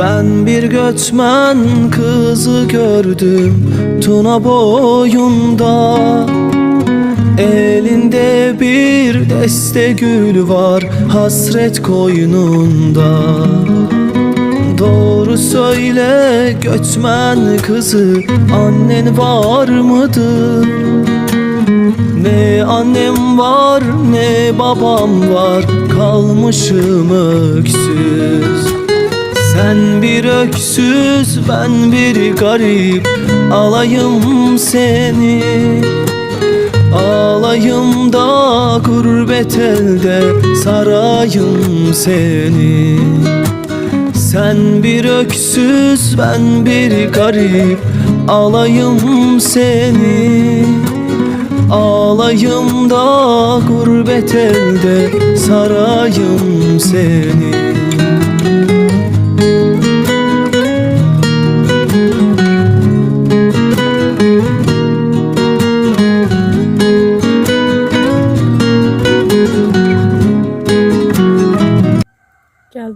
Ben bir göçmen kızı gördüm Tuna boyunda. Elinde bir deste gül var Hasret koynunda. Doğru söyle göçmen kızı Annen var mıdır? Ne annem var ne babam var Kalmışım öksüz Sen bir öksüz ben bir garip Alayım seni. Alayım da gurbet elde Sarayım seni. Sen bir öksüz ben bir garip Alayım seni. Ağlayım da gurbet elde sarayım seni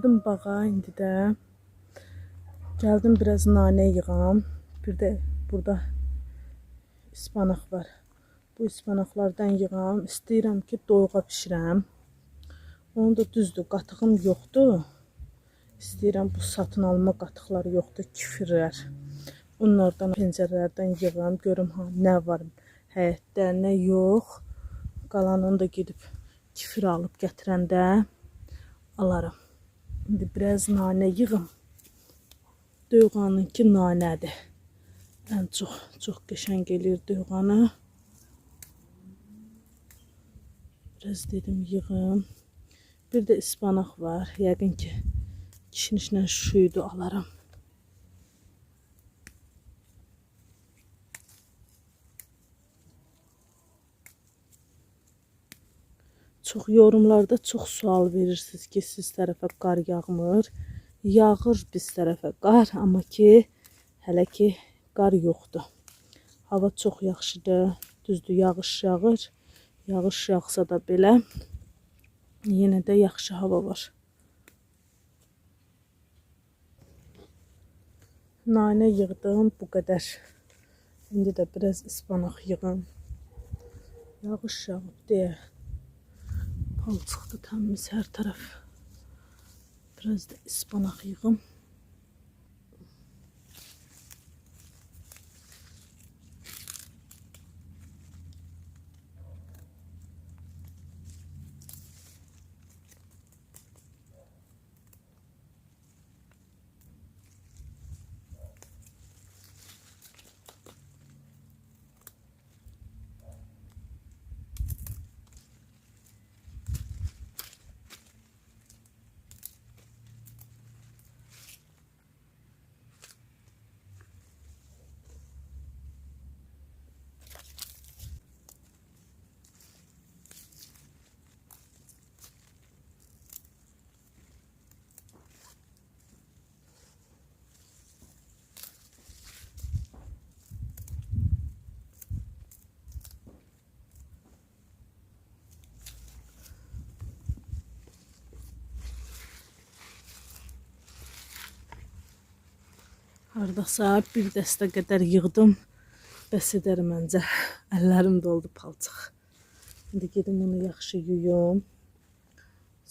Gəldim bağa indi də. Gəldim biraz nanə yığam. Bir də burada ispanaq var. Bu ispanaqlardan yığam. İstəyirəm ki, doyuğa bişirəm. Onu da düzdür, qatığım yoxdur. İstəyirəm bu satın alma qatıqları yoxdur, kifirlər. Onlardan pəncərələrdən yığam, görüm ha nə var həyətdə, nə yox. Qalanını da gedib kifir alıb gətirəndə alaram. İndi biraz nanə yığım. Döyğanınki nanədir. Ən çox çox qəşəng eləyir döyğanı. Biraz dedim yığım. Bir də ispanaq var. Yəqin ki kişnişlə şuydu alaram. Çox yorumlarda çox sual verirsiniz ki, siz tərəfə qar yağmır. Yağır biz tərəfə qar, amma ki hələ ki qar yoxdur. Hava çox yaxşıdır. Düzdür, yağış yağır. Yağış yağsa da belə yenə də yaxşı hava var. Nanə yığdım bu qədər. İndi də biraz ispanaq yığım. Yağış yağıb deyə Palçıqdı təmiz hər tərəf. Biraz da ispanaq yığım. Hardasa bir dəstə qədər yığdım. Bəs edər məncə. Əllərim doldu palçıq. İndi gedim onu yaxşı yuyum.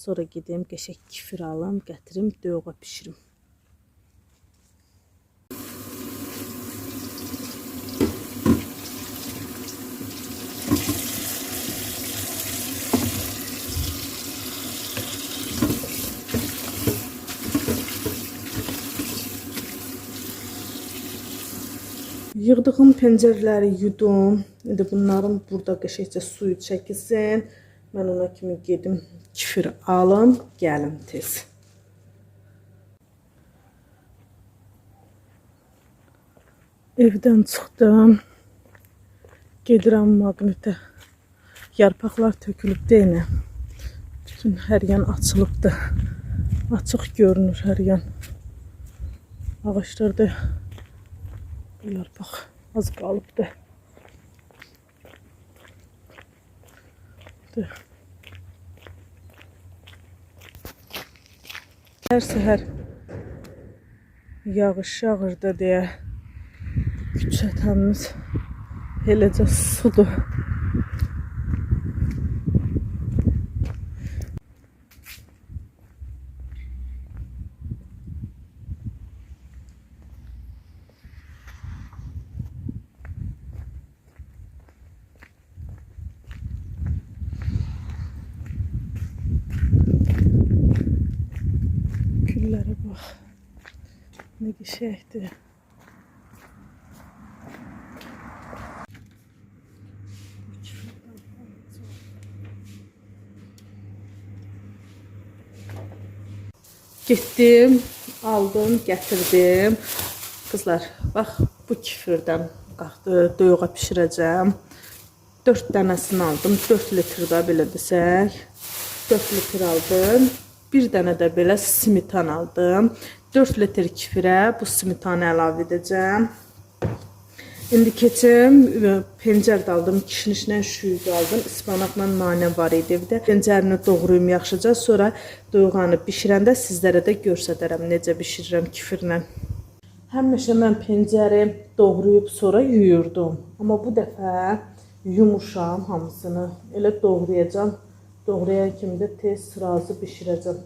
Sonra gedim qəşəng kifir alım, gətirim döyüğa bişirim. Yığdığım pəncərələri yudum. İndi bunların burada qəşəngcə suyu çəkilsin. Mən ona kimi gedim kifir alım, gəlim tez. Evdən çıxdım. Gedirəm maqnitə. Yarpaqlar tökülüb deyinə. Bütün hər yan açılıbdı. Açıq görünür hər yan. Ağaçlarda yarpaq az qalıbdı. De. Hər səhər yağış yağırdı deyə küçətəmiz eləcə sudur. Güllərə bax. Nə qəşəngdir. Getdim, aldım, gətirdim. Qızlar, bax bu kifirdən qalxdı, doyuğa bişirəcəm. 4 dənəsini aldım, 4 litr də belə desək. 4 litr aldım. Bir dənə də belə simitan aldım. 4 litr kifirə bu simitanı əlavə edəcəm. İndi keçim e, pencər də aldım, kişnişlə şüyüd aldım, ıspanaqla nanə var idi evdə. Pencərini doğrayım yaxşıca, sonra doyğanı bişirəndə sizlərə də göstərərəm necə bişirirəm kifirlə. Həmişə mən pencəri doğrayıb sonra yuyurdum. Amma bu dəfə yumuşam hamısını. Elə doğrayacağam. Doğrayan kimi də tez sırazı bişirəcəm.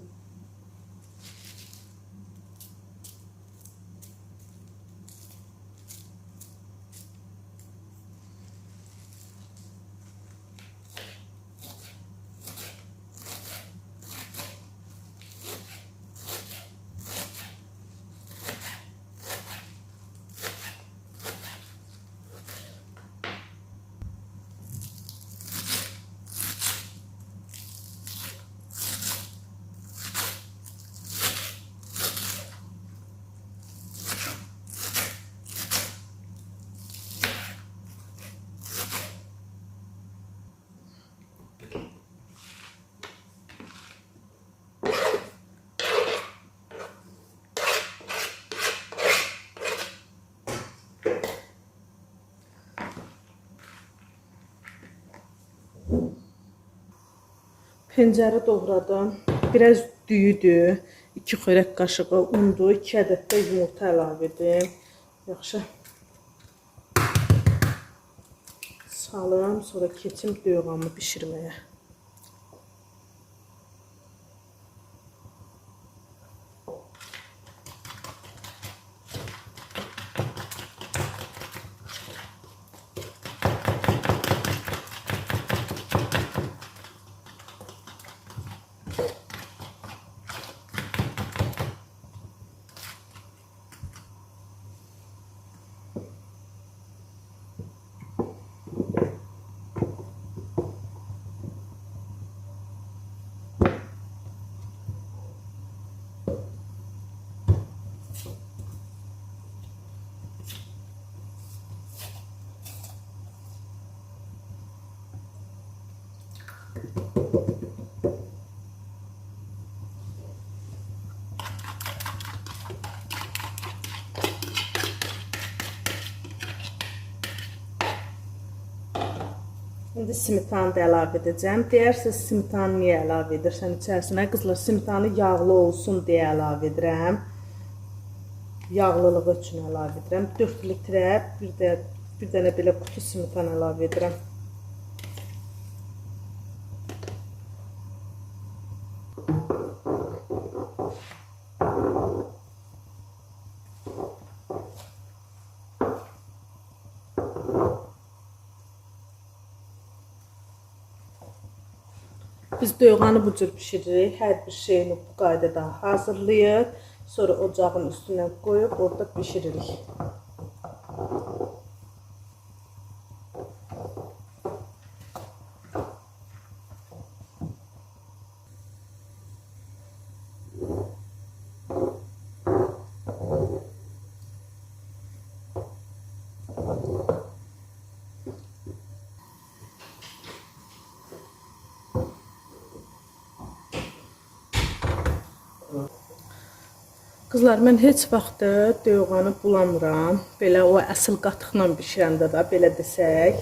Pencəri doğradım. Biraz düyüdür. 2 xörək qaşığı undur, 2 ədəd də yumurta əlavə edim. Yaxşı. Salım, sonra keçim döyğamı bişirməyə. İndi simitanı da əlavə edəcəm. Deyərsiniz simitanı niyə əlavə edirsən içərisinə? Qızlar, simitanı yağlı olsun deyə əlavə edirəm. Yağlılığı üçün əlavə edirəm. 4 litrə bir də bir dənə belə qutu simitan əlavə edirəm. Biz döyğanı bu cür bişiririk. Hər bir şeyini bu qaydada hazırlayır. Sonra ocağın üstünə qoyub orada bişiririk. Qızlar, mən heç vaxt döyğanı bulamıram. Belə o əsl qatıqla bişirəndə də belə desək.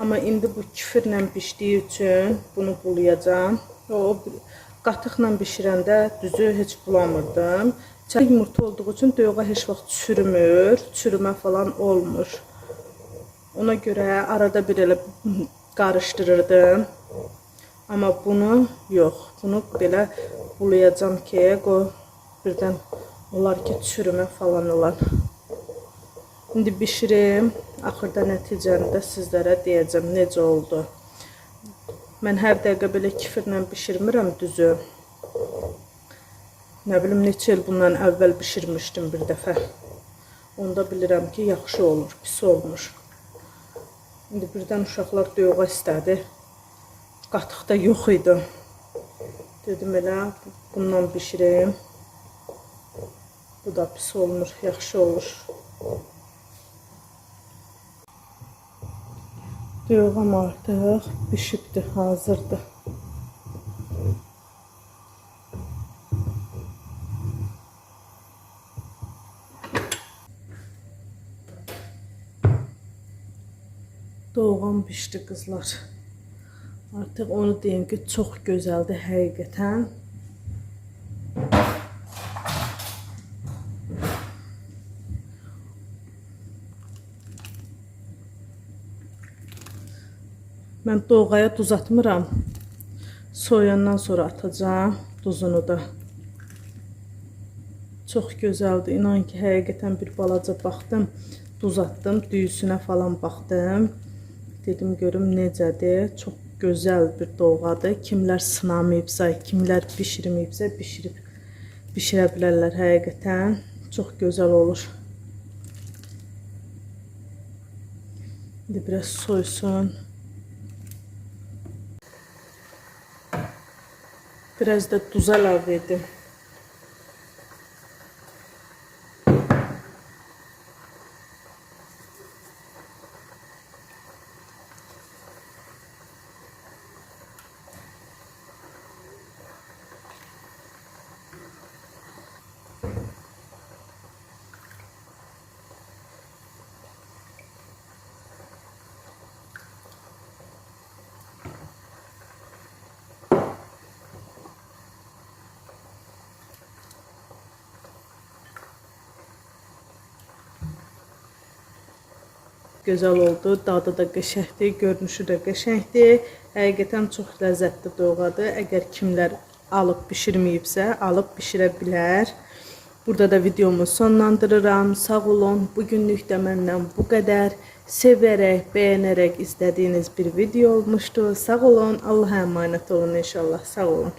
Amma indi bu küfrlə bişdiyi üçün bunu bulayacağam. O qatıqla bişirəndə düzü heç bulamırdım. Çay yumurta olduğu için döyüğa heç vaxt çürümür, çürümə falan olmur. Ona görə arada bir elə qarışdırırdım. Amma bunu yox. Bunu belə bulayacağam ki, qoy birdən olar ki, çürümə falan olar. İndi bişirim. Axırda nəticəni də sizlərə deyəcəm necə oldu. Mən hər dəqiqə belə kifirlə bişirmirəm düzü. Nə bilim neçə il bundan əvvəl bişirmişdim bir dəfə. Onda bilirəm ki, yaxşı olur, pis olmur. İndi birdən uşaqlar döyüğa istədi. Qatıq da yox idi. Dedim elə bundan bişirim. Bu da pis olmur, yaxşı olur. Döyüğüm artıq bişibdir, hazırdır. Doğğan pişdi qızlar. Artıq onu deyim ki, çox gözəldir həqiqətən. Mən doğaya duz atmıram. Soyandan sonra atacağım duzunu da. Çox gözəldir. İnan ki, həqiqətən bir balaca baxdım, duz atdım, düyüsünə falan baxdım. Dedim görüm necədir. Çox gözəl bir doğadır. Kimlər sınamayıbsa, kimlər bişirməyibsə, bişirib bişirə bilərlər həqiqətən. Çox gözəl olur. İndi biraz soysun. Biraz da tuz əlavə edim. Gözəl oldu, dadı da qəşəngdir, görünüşü də qəşəngdir. Həqiqətən çox ləzzətli doğadır. Əgər kimlər alıb bişirməyibsə, alıb bişirə bilər. Burada da videomu sonlandırıram. Sağ olun. Bu günlük də məndən bu qədər. Sevərək, bəyənərək izlədiyiniz bir video olmuşdu. Sağ olun. Allah'a emanet olun inşallah. Sağ olun.